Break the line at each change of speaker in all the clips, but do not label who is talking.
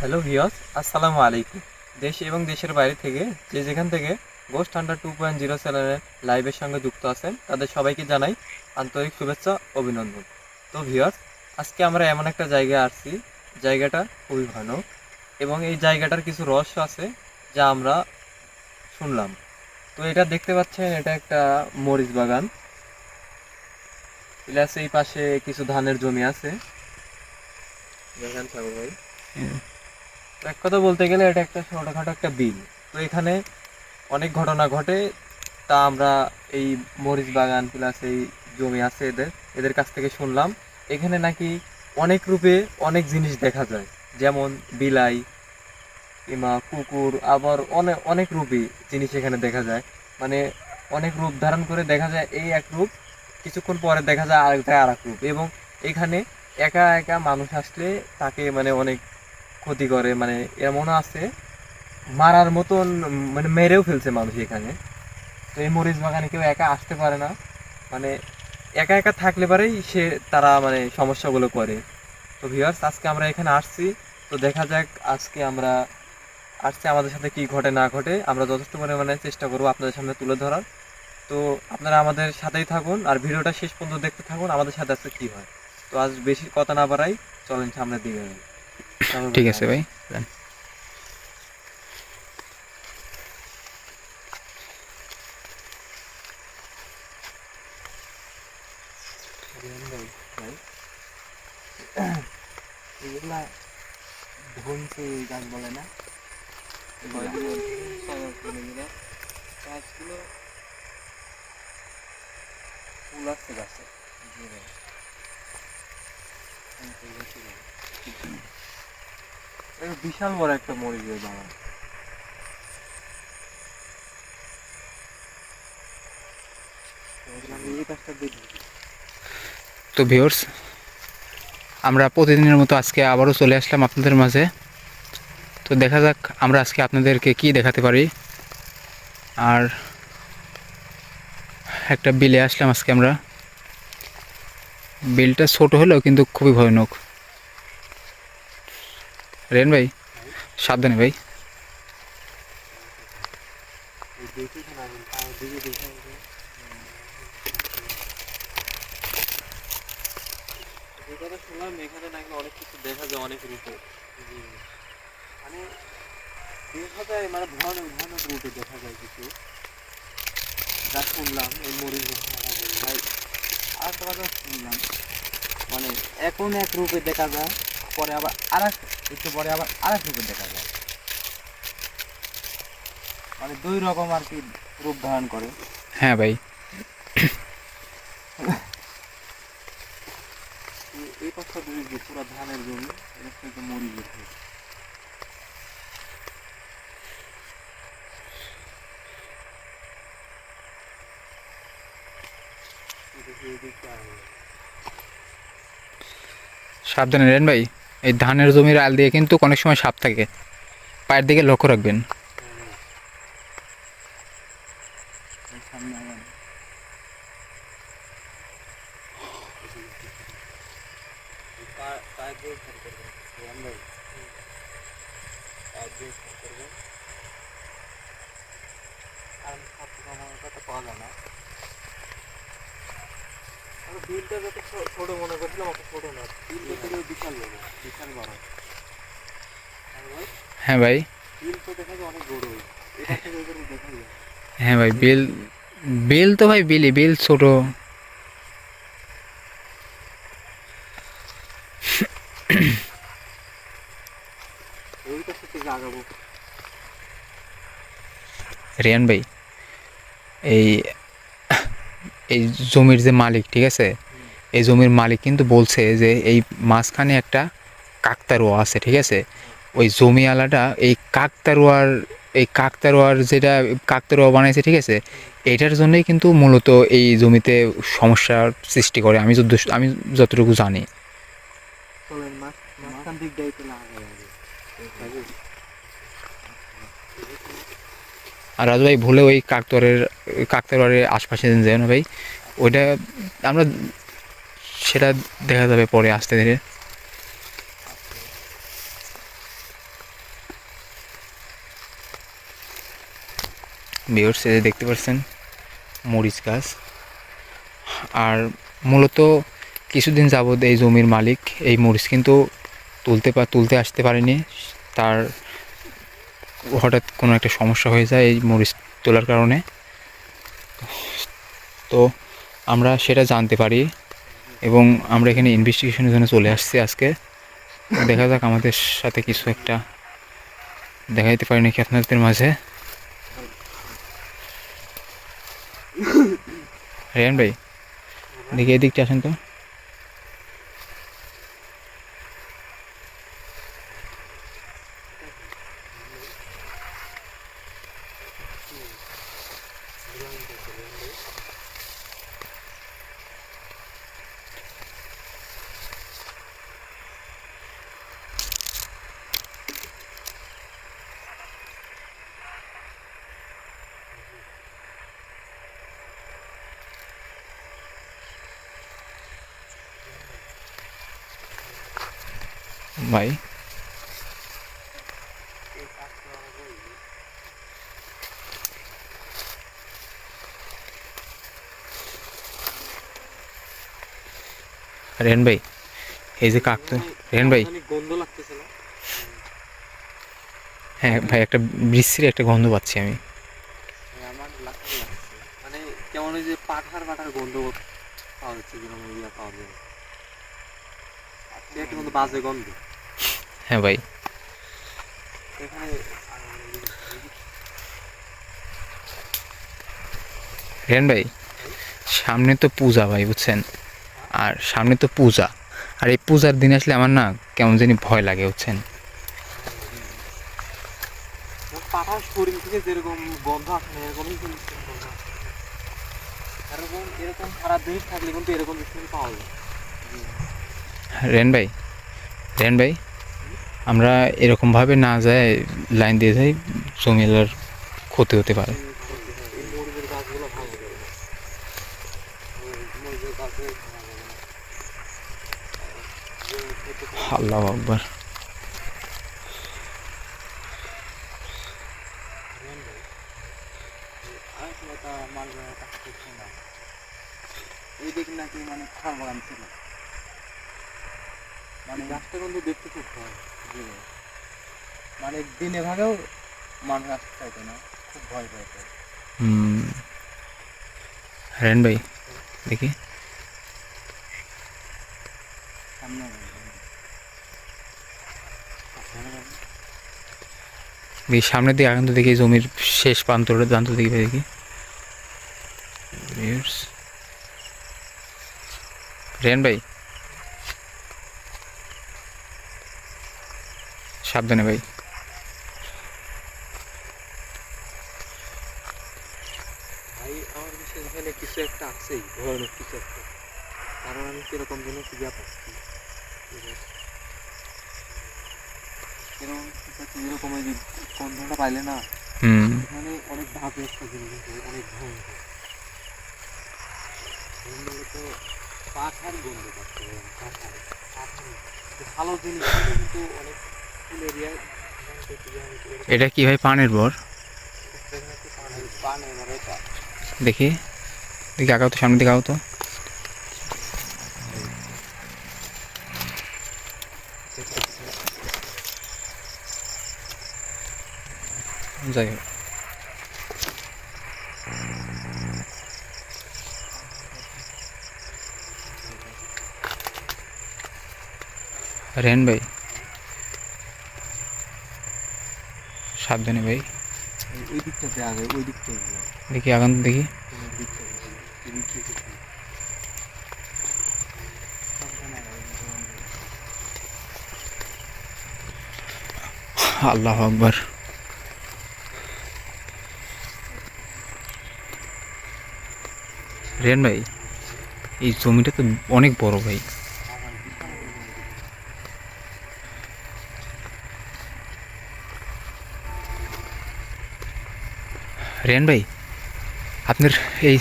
Hello ভিওস আসসালামু আলাইকুম দেশ এবং দেশের বাইরে থেকে যে যেখান থেকে ghost under two point zero চ্যানেলের লাইভের সঙ্গে যুক্ত আছেন, তাদের সবাইকে জানাই আন্তরিক শুভেচ্ছা, অভিনন্দন। তো ভিওস আজকে আমরা এমন একটা জায়গায় আসছি, জায়গাটা খুবই ভয়ানক এবং এই জায়গাটার কিছু রহস্য আছে যা আমরা শুনলাম। তো এটা দেখতে পাচ্ছেন, এটা একটা মরিচ বাগান। প্লাস এই পাশে কিছু ধানের জমি আছে। দেখেন এক কথা বলতে গেলে এটা একটা ছোটখাটো একটা বিল। তো এখানে অনেক ঘটনা ঘটে। তা আমরা এই মরিচ বাগান প্লাস এই জমি আছে এদের এদের কাছ থেকে শুনলাম। এখানে নাকি অনেক রূপে অনেক জিনিস দেখা যায়। যেমন বিলাই, কিংবা কুকুর, আবার অনেক অনেক রূপী জিনিস এখানে দেখা যায়। মানে অনেক রূপ ধারণ করে দেখা যায় এই এক রূপ, কিছুক্ষণ পরে দেখা যায় আরেকটা আর এক রূপ। এবং এখানে একা একা মানুষ আসলে তাকে মানে অনেক ক্ষতি করে মানে এমনও আছে, মারার মতন মানে মেরেও ফেলছে মানুষ এখানে। তো এই মরিচ বাগানে কেউ একা আসতে পারে না। মানে একা একা থাকলে পারেই সে তারা মানে সমস্যাগুলো করে। তো ভিউয়ার্স আজকে আমরা এখানে আসছি। তো দেখা যাক আজকে আমরা আসছে আমাদের সাথে কি ঘটে, না ঘটে। আমরা যথেষ্ট পরিমাণে চেষ্টা করব আপনাদের সামনে তুলে ধরার। তো আপনারা আমাদের সাথেই থাকুন আর ভিডিওটা শেষ পর্যন্ত দেখতে থাকুন আমাদের সাথে আজকে কি হয়। তো আজ বেশি কথা না বাড়াই, চলেন সামনের দিকে।
ঠিক আছে ভাই
এগুলা ধনছে গাছ বলে না? গাছগুলো ফুল আসছে গাছে বিশাল বড় একটা মরিচের বাগান।
তো ভিউর্স আমরা প্রতিদিনের মতো আজকে আবারও চলে আসলাম আপনাদের মাঝে। তো দেখা যাক আমরা আজকে আপনাদেরকে কি দেখাতে পারি। আর একটা বিলে আসলাম আজকে আমরা। বিলটা ছোট হলেও কিন্তু খুবই ভয়ানক। রেন ভাই, সাবধানে ভাই।
মানে মানে দেখা যায় কিছু যা শুনলাম এই মরিচ ভাই আর শুনলাম মানে এখন এক রূপে দেখা যায়, পরে আবার আর এক একটু পরে আবার আর এক রূপে দেখা যায়। মানে দুই রকম আর কি রূপ ধারণ করে।
হ্যাঁ ভাই।
এই- পাশটা দুই যে পুরো ধানের জমি এটা মরি গেছে
সাবধানে রেন ভাই। এই ধানের জমির আল দিয়ে কিন্তু অনেক সময় সাপ থাকে। পায়ের দিকে লক্ষ্য রাখবেন
সামনে আবার পাওয়া যায় না আমি বিলটা যত ছো- ছোট মনে করছিলাম অত ছোট না বিলটা থেকে বিশাল বড় বিশাল বড় আর ভাই
হ্যাঁ ভাই
বিল তো দেখা যায় অনেক বড় এটা থেকে ওইখানে দেখা যায়
হ্যাঁ ভাই বিল বিল তো ভাই বিলি, বিল ছোট। রিয়ান ভাই, এই এই জমির যে মালিক, ঠিক আছে? এই জমির মালিক কিন্তু বলছে যে এই মাঝখানে একটা কাকতারুয়া আছে, ঠিক আছে? ওই জমিওয়ালাটা এই কাকতারুয়ার এই কাকতারুয়ার যেটা কাকতারুয়া বানাইছে ঠিক আছে? এটার জন্যই কিন্তু মূলত এই জমিতে সমস্যার সৃষ্টি করে। আমি যত আমি যতটুকু জানি। আর রাজু ভাই ভুলে ওই কাকতারের কাকতারুয়ারের আশপাশে যায় না ভাই ওইটা আমরা সেটা দেখা যাবে পরে আসতে ধীরে। বিয়র্স এই দেখতে পাচ্ছেন মরিচ গাছ। আর মূলত কিছুদিন যাবৎ এই জমির মালিক এই মরিচ কিন্তু তুলতে তুলতে আসতে পারেনি। তার হঠাৎ কোনো একটা সমস্যা হয়ে যায় এই মরিচ তোলার কারণে। তো আমরা সেটা জানতে পারি এবং আমরা এখানে ইনভেস্টিগেশনের জন্য চলে আসছি আজকে। দেখা যাক আমাদের সাথে কিছু একটা দেখাইতে পারি নাকি আপনাদের মাঝে। রেয়ান ভাই দেখি এদিকটা আসেন তো ভাই। রেন ভাই, এই যে কাক রেন ভাই।
গন্ধ লাগতেছে
হ্যাঁ ভাই, একটা বৃষ্টির একটা গন্ধ পাচ্ছি আমি।
আমার মানে কেমন ওই যে পাঠার পাঠার গন্ধ পাওয়া যাচ্ছে পাওয়া যায়। একটা গন্ধ বাজে গন্ধ।
হ্যাঁ ভাই। রেন ভাই সামনে তো পূজা ভাই বুঝছেন? আর সামনে তো পূজা। আর এই পূজার দিন আসলে আমার না কেমন জানি ভয় লাগে বুঝছেন?
পাঠার শরীর থেকে যেরকম গন্ধ আসে এরকমই কিন্তু গন্ধ আসে। এরকম এরকম খারাপ জিনিস থাকলে কিন্তু এরকম জিনিস পাওয়া যায়।
রেন ভাই রেন ভাই আমরা এরকমভাবে না যায় লাইন দিয়ে যাই জমিলার ক্ষতি হতে পারে। আল্লাহ আকবার।
এই দেখি নাকি মানে খাওয়া ছিল মানে কিন্তু দেখতে খুব ভয় মানে দিনে ভাগেও মানুষ আসতে চাইতো না খুব ভয়
ভাই দেখি।
সামনে
দিকে আগান তো দেখি জমির শেষ প্রান্তটা প্রান্ত দেখি ভাই দেখি. রেন ভাই সাবধানে ভাই।
ভাই আমার বিশ্বাস এখানে কিছু একটা আছেই ভয়ানক কিছু একটা। কারণ আমি কীরকম যেন খুঁজে পাচ্ছি। এরকম কিছু একটা যেরকম ওই যে গন্ধটা পাইলে না
হুম।
অনেক একটা জিনিস অনেক ভয়ঙ্কর। গন্ধ পাচ্ছে পাখার ভালো জিনিস কিন্তু অনেক
এটা কি ভাই পানের বর?
পানে আমার এটা
দেখি। দেখি আগাও তো, সামনের দিকে আগাও তো। যাই হোক। রেন ভাই। সাবধানে ভাই।
ওই দিকটাতে আগে ওই দিকটাতে
দেখি আগান দেখি। আল্লাহ আকবার। রেন ভাই এই জমিটা তো অনেক বড় ভাই। রেন ভাই আপনার এই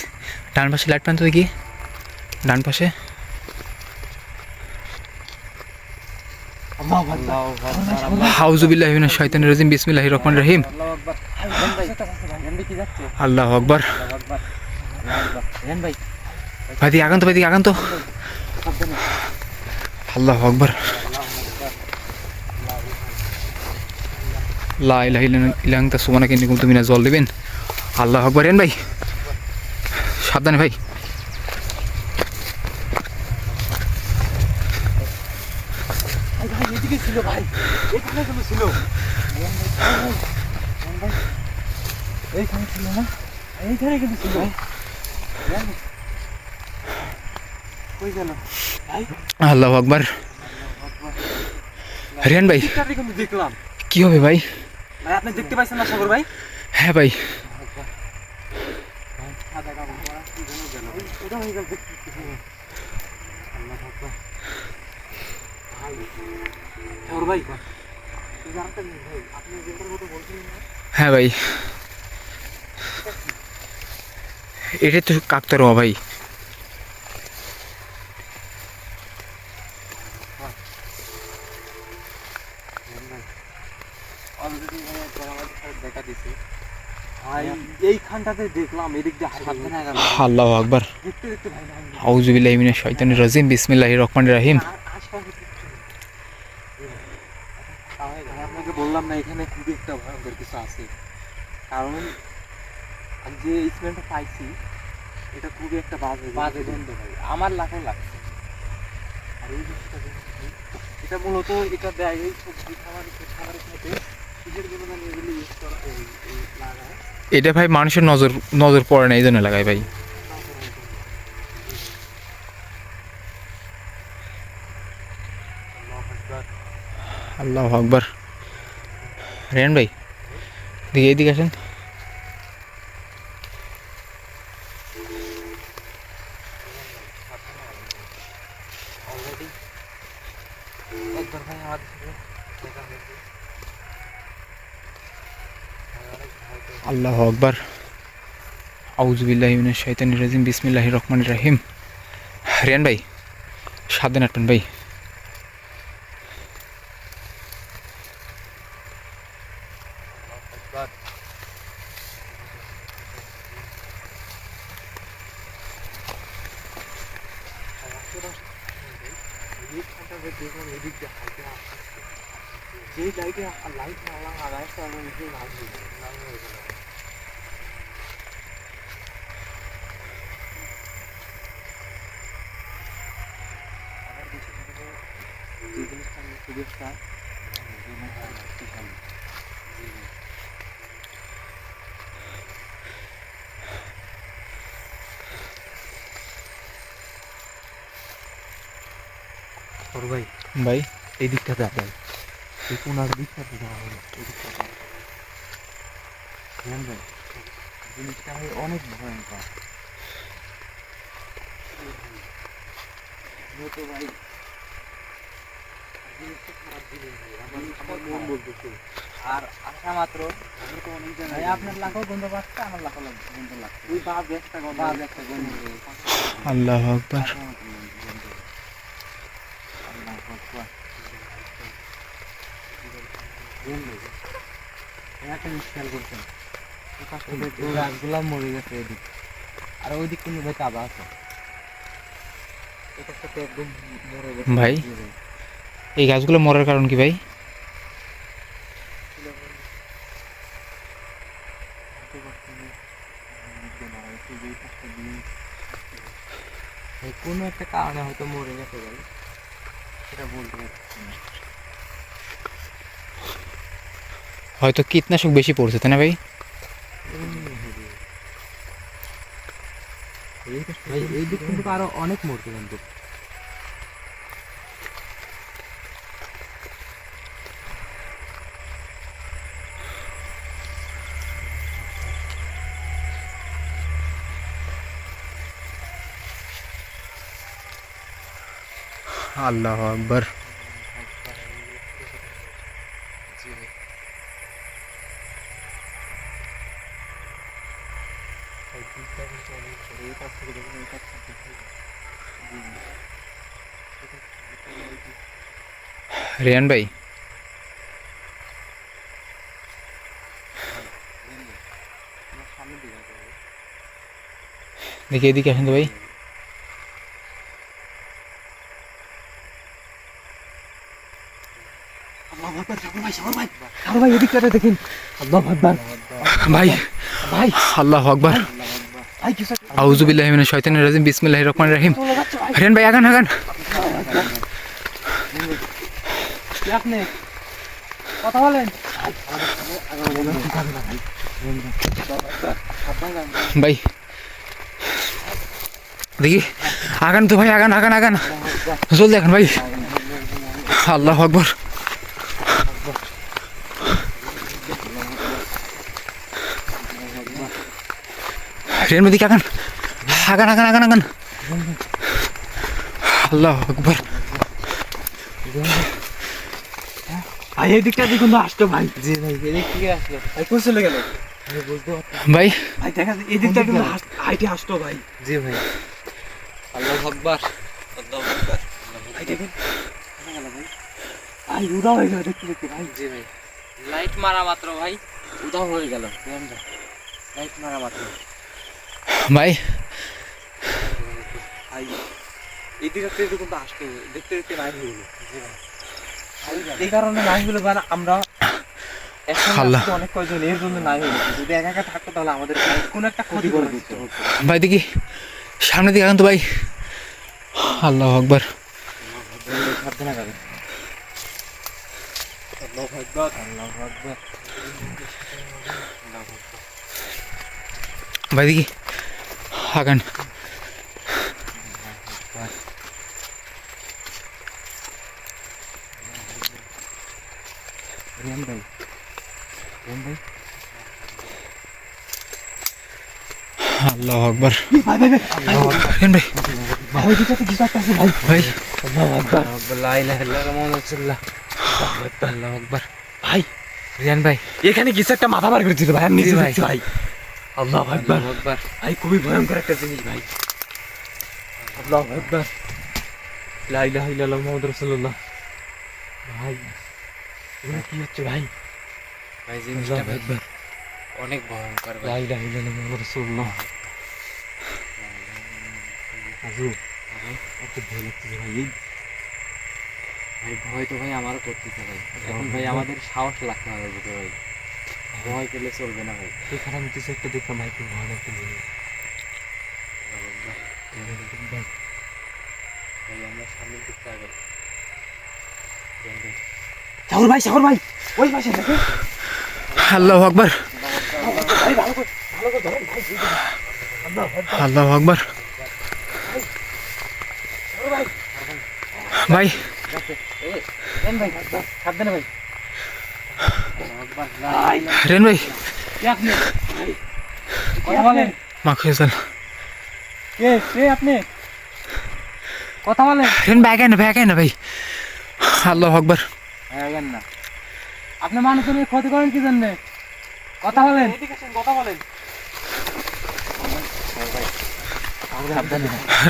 ডান পাশে লাইট পান তো দেখি। ডান পাশে।
আল্লাহু আকবার।
হাউজুবিল্লাহ শয়তানির রাজিম বিসমিল্লাহির রহমানির রহিম।
আল্লাহু আকবার। ভাই
আগান তো ভাই দিকে আগান তো। আল্লাহ আকবর। লা ইলাহা ইল্লা আনতা সুবহানাকা ইন্নী কুনতু মিনাজ জালিমিন আল্লাহ আকবর রেন ভাই। সাবধানে ভাই।
ছিল ভাই ছিল এইখানে ছিল না এইখানে কিন্তু ছিল ভাই রেহান ভাই। কই গেল ভাই
আল্লাহ আকবর রিয়ান ভাই
দেখলাম?
কি হবে ভাই?
ভাই আপনি দেখতে পাইছেন না সাগর ভাই?
হ্যাঁ ভাই
সাদা কাপড় পরা কি যেন গেল ওটা হয়ে গেল দেখতে আল্লাহ আকবার ভাই সাগর ভাই এই যে আরেকটা জিনিস ভাই আপনি যেটার কথা বলছিলেন না
হ্যাঁ ভাই। এটা তো কাকতারোয়া ভাই।
দেখা দিছে। ভাই এইখানটাতে দেখলাম এদিক দিয়ে সাবধানে গেল।
আল্লাহ আকবর।
দেখতে দেখতে ভাই
আউজুবিল্লাহি মিনাশ শাইতানির রাজিম বিসমিল্লাহির রহমানির রহিম।
আপনাকে বললাম না এখানে খুবই একটা ভয়ঙ্কর কিছু আছে। কারণ আমি যে স্মেলটা পাইছি এটা খুবই একটা বাজে বাজে গন্ধ ভাই আমার লাখে লাগছে। আর এই জিনিসটা এটা মূলত এটা দেয় এই সবজি খাবার খাবারের সাথে কিসের জন্য এগুলো ইউজ করা লাগায়।
এটা ভাই মানুষের নজর নজর পড়ে না, এই জন্য লাগাই ভাই। আল্লাহ আকবর। রেন ভাই, দিকে এইদিকে আসেন।
অলরেডি একবার ভাই আমাদের সাথে দেখা হয়েছে
আল্লাহ আকবর। আউজবিল্লাহ শৈতান রাজিম। বিসমিল্লাহ রহমান রাহিম। হরিয়ান ভাই সাবধান আটবেন ভাই
একবার যে লাইটে লাইট না লাগায় তাহলে নিজে লাইট লাইট হয়ে গেল আমার দেশে কিন্তু যে সরু ভাই
ভাই?
এই দিকটা যা ভাই এই কোনার দিকটাতে যাওয়া হলো এই দিকটা। ভাই? জিনিসটা ভাই অনেক ভয়ঙ্কর। যেহেতু ভাই জিনিসটা খারাপ জিনিস ভাই আমার আমার মন বলতেছে আর আসা মাত্র আমি তো অনেক জায়গায় ভাই আপনার লাখও গন্ধ পাচ্ছে আমার লাখও গন্ধ লাগছে। ওই বাজ একটা গন্ধ। বাজ একটা গন্ধ।
আল্লাহ আকবর।
গাছগুলা মরে গেছে এদিক। আর ওইদিক কিন্তু ভাই কাবা আছে? এটা একদম
ভাই? এই গাছগুলো মরার কারণ কি ভাই?
কোনো একটা কারণে হয়তো মরে গেছে ভাই। সেটা বলতে পারছি না।
হয়তো কীটনাশক বেশি পড়ছে তাই না ভাই?
ভাই এই দিক কিন্তু আরও অনেক মরছে কিন্তু।
আল্লাহ আকবর রিয়ান ভাই
সামনের দিকে আছে এদিকটাতে দেখেন। আল্লাহ আকবার।
ভাই
ভাই।
আল্লাহ আকবার। আউজুবিল্লাহি মিনাশ শাইতানির রাজিম। বিসমিল্লাহির রহমানির রহিম। হরেন ভাই। আগান আগান।
আপনি? কথা বলেন।
ভাই। দেখি। আগান তো ভাই আগান আগান আগান। জলদি আগান ভাই। আল্লাহ আকবর। ট্রেন মধ্যে আগান। আগান আগান আগান আগান। আল্লাহ আকবর।
ভাই এদিকটা দেখুন আসতো ভাই। জি ভাই এদিক থেকে আসলো। ভাই কোন চলে গেল?
ভাই।
ভাই দেখা এদিকটা কিন্তু হাইটে আসতো ভাই। জি ভাই। আল্লাহ আকবার। আল্লাহ আকবার। ভাই দেখেন। ভাই উদা হয়ে গেল দেখতে দেখতে ভাই। জি ভাই। লাইট মারা মাত্র ভাই। উদা হয়ে গেল। লাইট মারা মাত্র।
ভাই।
ভাই এদিকে একটা এরকম তো আসতো দেখতে দেখতে নাই হয়ে গেল এই কারণে নাই হলো কারণ আমরা
আল্লাহ।
অনেক কয়জন এর জন্য নাই হয়ে যদি একা একা থাকতো তাহলে আমাদের কোনো একটা ক্ষতি করে দিত।
ভাই দেখি। সামনে দিকে আগান তো ভাই। আল্লাহ আকবর।
সাবধানে আল্লাহু আকবার। আল্লাহু আকবার।
ভাই দেখি আগান
রিয়ান ভাই রিয়ান ভাই
আল্লাহ আকবর
ভাই ভাই ভাই
রেন ভাই
ভাই ওইদিকে কিছু একটা আছে ভাই
ভাই
আল্লাহু আকবার লা ইলাহা ইল্লাল্লাহ মুহাম্মাদুর রাসূলুল্লাহ আল্লাহু আকবার ভাই রিয়ান ভাই এখানে কিছু একটা মাথা বার করে দিতে ভাই আমি নিজে
ভাই।
ভাই আল্লাহু আকবার। ভাই খুবই ভয়ঙ্কর একটা জিনিস ভাই। আল্লাহ আকবার। লা ইলাহা ইল্লাল্লাহ মুহাম্মাদুর রাসূলুল্লাহ। ভাই এগুলো কি হচ্ছে ভাই?
ভাই
আল্লাহু আকবার।
অনেক ভয়ঙ্কর
লা ইলাহা ইল্লাল্লাহ মুহাম্মাদুর রাসূলুল্লাহ। আজু এত ভয় লাগছে ভাই
ভাই ভয় তো ভাই আমারও করতেছে ভাই। এখন ভাই আমাদের সাহস লাগতে হবে বুঝতে ভাই। ভয় পেলে চলবে না ভাই।
এখানে আমি কিছু একটা দেখলাম ভাই খুব ভয় একটা জিনিস
ভাই আমরা সামনের দিকটা আগে।
শাহর ভাই। শাহর ভাই ওই পাশে
আল্লাহ আকবর।
ভাই ভালো করে ভালো করে ধরেন ভাই। আল্লাহ
আল্লাহ
ভাই
ভাই
সাবধানে ভাই
ভাই।
রেন ভাই।
আপনি কথা বলেন
মাখুজাল
কে কে আপনি। কথা বলেন।
রেন ভাই না ভাই না ভাই। আল্লাহ আকবর।
না। আপনি মানুষের ক্ষতি করেন কি জন্য? কথা বলেন। কথা বলেন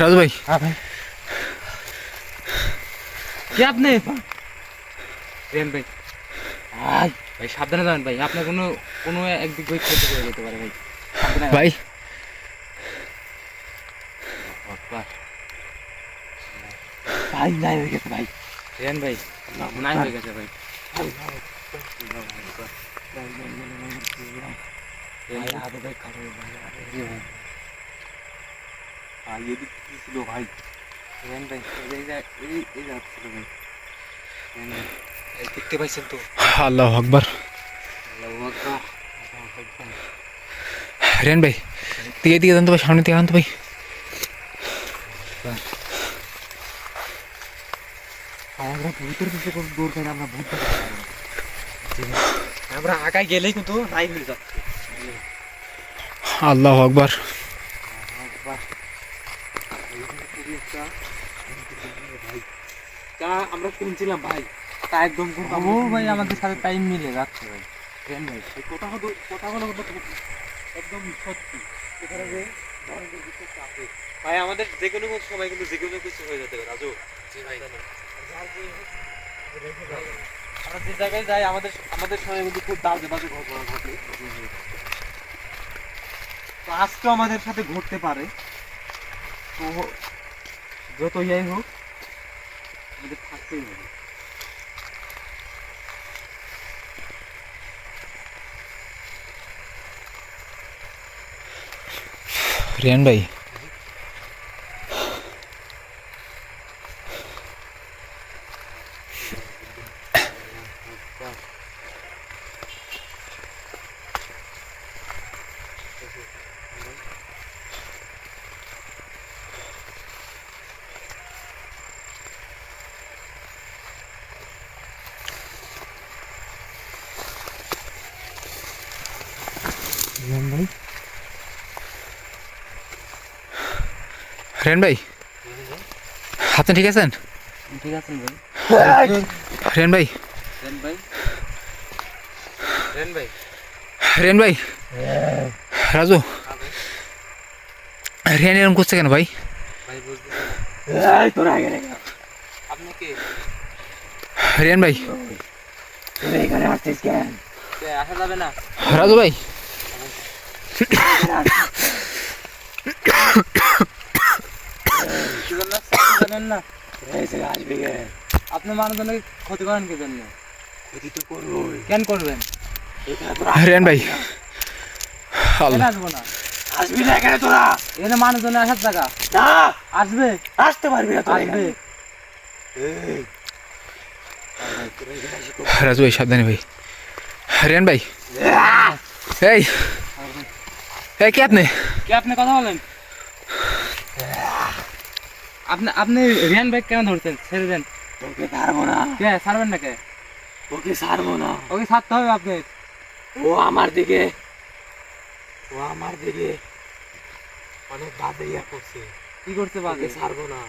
রাজু ভাই।
হ্যাঁ ভাই। কে আপনি?
প্রেম ভাই। ভাই সাবধানে যাবেন ভাই আপনার কোনো কোনো একদিক ভাই ক্ষতি করে যেতে পারে ভাই
ভাই
ভাই নাই হয়ে গেছে ভাই
প্রেম ভাই নাই হয়ে গেছে ভাই
ছিল ভাই
প্রেম ভাই এই যাচ্ছিল ভাই প্রেম ভাই
দেখতে পাইছেন তো
আল্লাহ আকবর
আল্লাহু
রেন ভাই দিকে দিকে যান তো ভাই সামনে দিকে তো ভাই
আমরা ভূতের পিছনে কোনো দৌড় খাই আমরা ভূত আগায় গেলেই কিন্তু নাই হয়ে
আল্লাহ আকবর
আমরা কিনছিলাম ভাই একদম
ও ভাই আমাদের সাথে টাইম মিলে যাচ্ছে ভাই।
ট্রেন ভাই। সেই কথা হলো কথাগুলো কিন্তু একদম সত্যি। এখানে যে ভাই আমাদের যে কোনো সময় কিন্তু যে কোনো কিছু হয়ে যেতে পারে রাজু। জি ভাই। আমরা যে জায়গায় যাই আমাদের আমাদের সময় কিন্তু খুব বাজে বাজে ঘটনা ঘটে। তো আজকেও আমাদের সাথে ঘুরতে পারে। তো যত ইয়াই হোক আমাদের থাকতেই হবে।
রিয়ান ভাই রিয়ান ভাই? আপনি ঠিক আছেন?
ঠিক ভাই।
রিয়ান ভাই?
রেন ভাই। রেন ভাই।
রিয়ান ভাই? রাজু? রিয়ান এরকম করছে কেন ভাই?
ভাই বুঝতে
এই তোরা আগে রে
আপনি কি?
রিয়ান ভাই? রাজু ভাই
কি জন্য আসছে জানেন না?
আসবি
আপনি মানুষজনকে ক্ষতি করেন কি জন্য?
ক্ষতি তো করবই।
কেন করবেন?
ভাই।
আসব না?
আসবি না এখানে তোরা।
এখানে মানুষজন আসার জায়গা।
না।
আসবে?
আসতে পারবি না
আসবে।
এখানে। এই। আর তোরা এখানে আসি খুব-
রাজু ভাই সাবধানে ভাই। রিয়ান ভাই। এই। এই কে আপনি?
কে আপনি? কথা বলেন। আপনি আপনি রিয়ান ভাই কেন ধরছেন? ছেড়ে দেন।
তোকে ছাড়বো না।
কে ছাড়বেন না কে?
ওকে ছাড়বো না।
ওকে ছাড়তে হবে আপনি।
ও আমার দিকে ও আমার দিকে অনেক বাজে ইয়া করছে
কি
ওকে
পারবে
ছাড়বো না।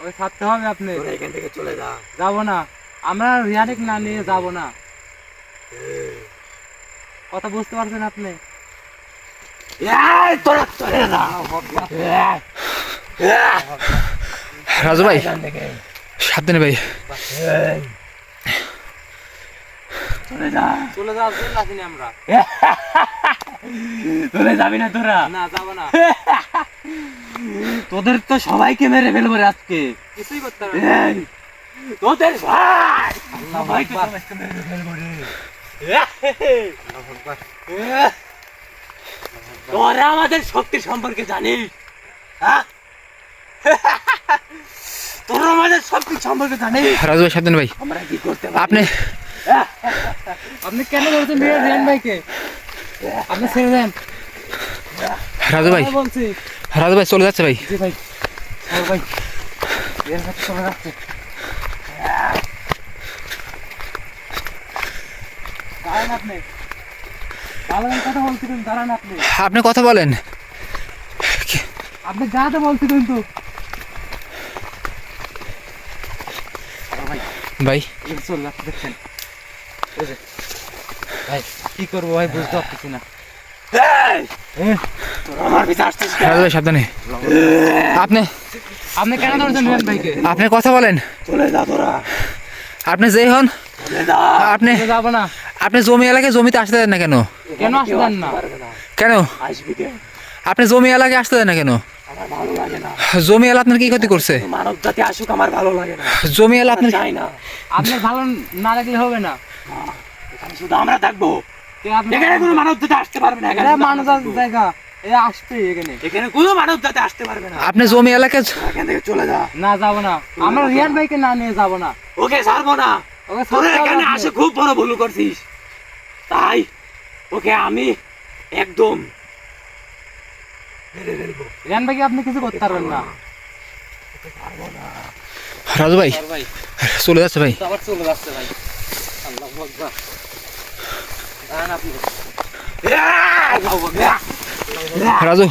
ওকে ছাড়তে হবে আপনি।
তোরা এখান থেকে চলে যা।
যাব না। আমরা রিয়ানিক না নিয়ে যাব না। কথা বুঝতে পারছেন আপনি?
এই, তোরা চলে যা।
রাজু ভাই সাবধানে ভাই।
চলে যা।
চলে আমরা।
যাবি না তোরা।
না যাব না।
তোদের তো সবাইকে মেরে ফেলব রে আজকে।
কিছুই করতে হবে
তোদের ভাই। সবাইকে সবাইকে মেরে ফেলব রে। তোরা আমাদের শক্তি সম্পর্কে জানিস হ্যাঁ? তোরা আমাদের শক্তি সম্পর্কে জানিস।
রাজু ভাই সাবধানে ভাই।
আমরা কি করতে
আপনি
আপনি কেন ধরছেন রিয়ান রিয়ান ভাইকে? আপনি ছেড়ে দেন।
রাজু ভাই।
বলছি।
রাজু ভাই চলে যাচ্ছে ভাই।
জি ভাই। ভাই। রিয়ান ভাই চলে যাচ্ছে। দাঁড়ান আপনি। দাঁড়ান কথা বলছিলেন দাঁড়ান আপনি।
আপনি কথা বলেন।
আপনি যাতে বলছিলেন তো।
ভাই।
দেখছেন ভাই কি করব ভাই বুঝতে পারতেছি না।
সাবধানে। আপনি?
আপনি কেন ধরছেন ভাইকে?
আপনি কথা বলেন। আপনি যেই হন আপনি
যাব না।
আপনি জমি এলাকায় জমিতে আসতে দেন না কেন?
কেন আসতে দেন না?
কেন? আপনি জমি এলাকায় আসতে দেন না কেন?
আমার ভালো লাগে না।
জমি এলা আপনার কি ক্ষতি করছে?
মানব জাতি আসুক আমার ভালো লাগে না।
জমি এলা আপনার
চাই না।
আপনার ভালো না লাগলে হবে না।
এখানে শুধু আমরা থাকব।
আপনি
এখানে কোনো মানব জাতি আসতে পারবে না এখানে
মানুষ
থাকব।
জায়গা এ আসবে এখানে।
এখানে কোনো মানব জাতি আসতে পারবে না।
আপনি জমি এলাকায়
এখান থেকে চলে যা।
না যাব না। আমরা রিয়ান ভাইকে না নিয়ে যাব না।
ওকে ছাড়বো না।
ওকে
এখানে আসে খুব বড় ভুল করছিস। তাই ওকে আমি একদম মেরে ফেলব
আপনি কিছু করতে পারবেন না।
রাজু ভাই চলে যাচ্ছে ভাই।
আবার চলে যাচ্ছে ভাই। আল্লাহ আকবার। দাঁড়ান আপনি।
রাজু।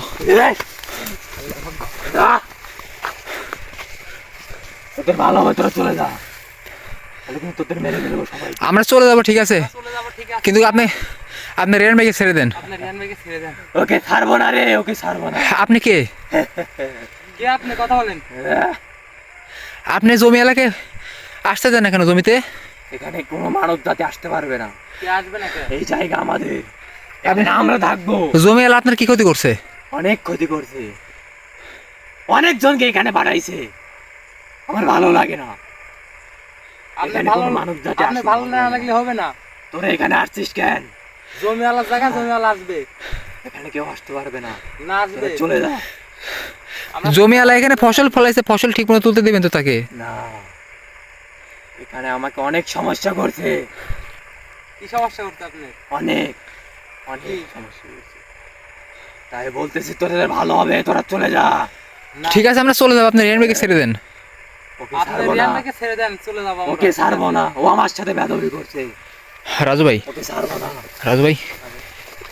তোদের ভালো হবে তোরা চলে যা।
আমরা চলে যাব ঠিক আছে। কিন্তু আপনি আপনি রেন ভাইকে ছেড়ে দেন।
আপনি রিয়ান ভাইকে ছেড়ে দেন।
ওকে ছাড়বো না রে ওকে ছাড়বো না।
আপনি কে?
কে আপনি? কথা বলেন।
আপনি জমি এলাকায় আসতে দেন না কেন জমিতে?
এখানে কোনো মানব জাতি আসতে পারবে না।
কে আসবে না কে?
এই জায়গা আমাদের। এখানে আমরা থাকব।
জমি এলা আপনার কি ক্ষতি করছে?
অনেক ক্ষতি করছে। অনেক জনকে এখানে পাঠাইছে। আমার ভালো লাগে না।
আপনি ভালো
মানব জাতি
আপনি ভালো না।
না।
লাগলে হবে না।
তোরা এখানে আসছিস কেন?
জমি আলার জায়গা জমি আসবে।
এখানে কেউ আসতে পারবে না।
না আসবে।
চলে যা
জমি আলা এখানে ফসল ফলাইছে ফসল ঠিক মতো তুলতে দেবেন তো তাকে?
না। এখানে আমাকে অনেক সমস্যা করছে।
কি সমস্যা করতে আপনি
অনেক। অনেক সমস্যা করছে। তাই বলতেছি তোদের ভালো হবে তোরা চলে যা।
ঠিক আছে আমরা চলে যাব। আপনি রিয়ান ভাইকে ছেড়ে দেন।
ওকে
আপনি
ছাড়বো না।
ছেড়ে দেন চলে যাব
ওকে ছাড়বো না। ও আমার সাথে বেদবি করছে।
রাজু ভাই? রাজু ভাই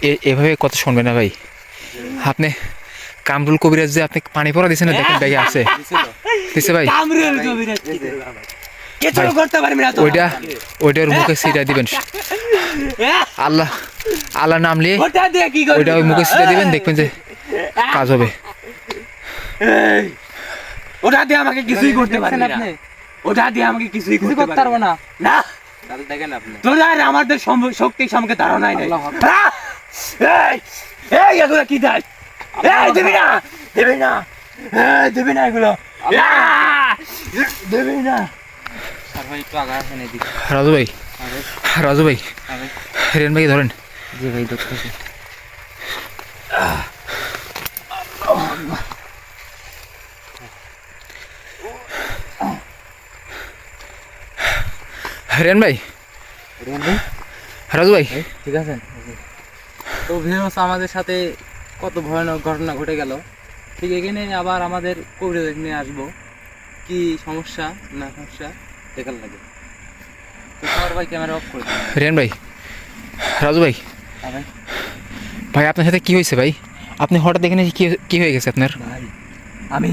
এ- এভাবে কথা শুনবেন না ভাই। আপনি কামরুল কবিরাজ যে আপনি পানি পড়া দিচ্ছেন না দেখেন ব্যাগে আছে। দিছে ভাই।
কামরুল কবিরাজ কি? কিছু করতে পারবি না
ওইটা ওইটার মুখে সিটা দিবেন। আল্লাহ আল্লাহ নাম নিয়ে
ওটা দিয়ে কি করবি?
ওইটা ওই মুখে সিটা দিবেন দেখবেন যে কাজ হবে।
ওটা দিয়ে আমাকে কিছুই করতে পারবি
দেখছেন
না
আপনি?
ওটা দিয়ে আমাকে কিছুই করতে
পারব
না।
না। দেখেন আপনি।
তোরা আর আমাদের শক্তি সম্পর্কে ধারণাই নেই! এই এই এগুলো কি দেয়? এই দিবি না দিবি না এই দিবি না এগুলো! দিবি না।
স্যার ভাই একটু আগা আসেন এদিকে।
রাজু ভাই রাজু ভাই
আগে
রিয়ান ভাইকে ধরেন।
জি ভাই দেখতেছি
রিয়ান ভাই? রাজু ভাই?
ঠিক আছে তো ভিউস আমাদের সাথে কত ভয়ানক ঘটনা ঘটে গেল। ঠিক এখানে আবার আমাদের কবিরাজ নিয়ে আসব। কি সমস্যা না সমস্যা দেখার লাগে। তো সবার ভাই ক্যামেরা অফ করে
রিয়ান ভাই? রাজু ভাই?
হ্যাঁ ভাই।
ভাই আপনার সাথে কি হয়েছে ভাই? আপনি হঠাৎ এখানে কি কি হয়ে গেছে আপনার?
ভাই আমি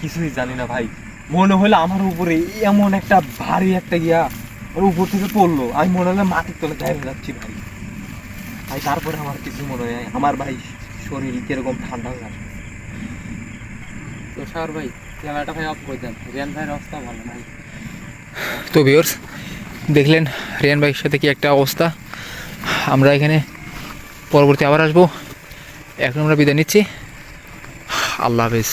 কিছুই জানি না ভাই। মনে হলো আমার উপরে এমন একটা ভারী একটা ইয়া ওর উপর থেকে পড়ল। আমি মনে হলো মাটির তলে দাঁড়িয়ে যাচ্ছি ভাই। ভাই, তারপরে আমার কিছু মনে হয় আমার ভাই শরীর কীরকম ঠান্ডা হয়ে আসে
তো সবার ভাই ক্যামেরাটা ভাই অফ করে দেন। রিয়ান ভাইয়ের অবস্থা ভালো নাই।
তো ভিউয়ার্স দেখলেন রিয়ান ভাইয়ের সাথে কি একটা অবস্থা। আমরা এখানে পরবর্তী আবার আসব। এখন আমরা বিদায় নিচ্ছি। আল্লাহ হাফিজ।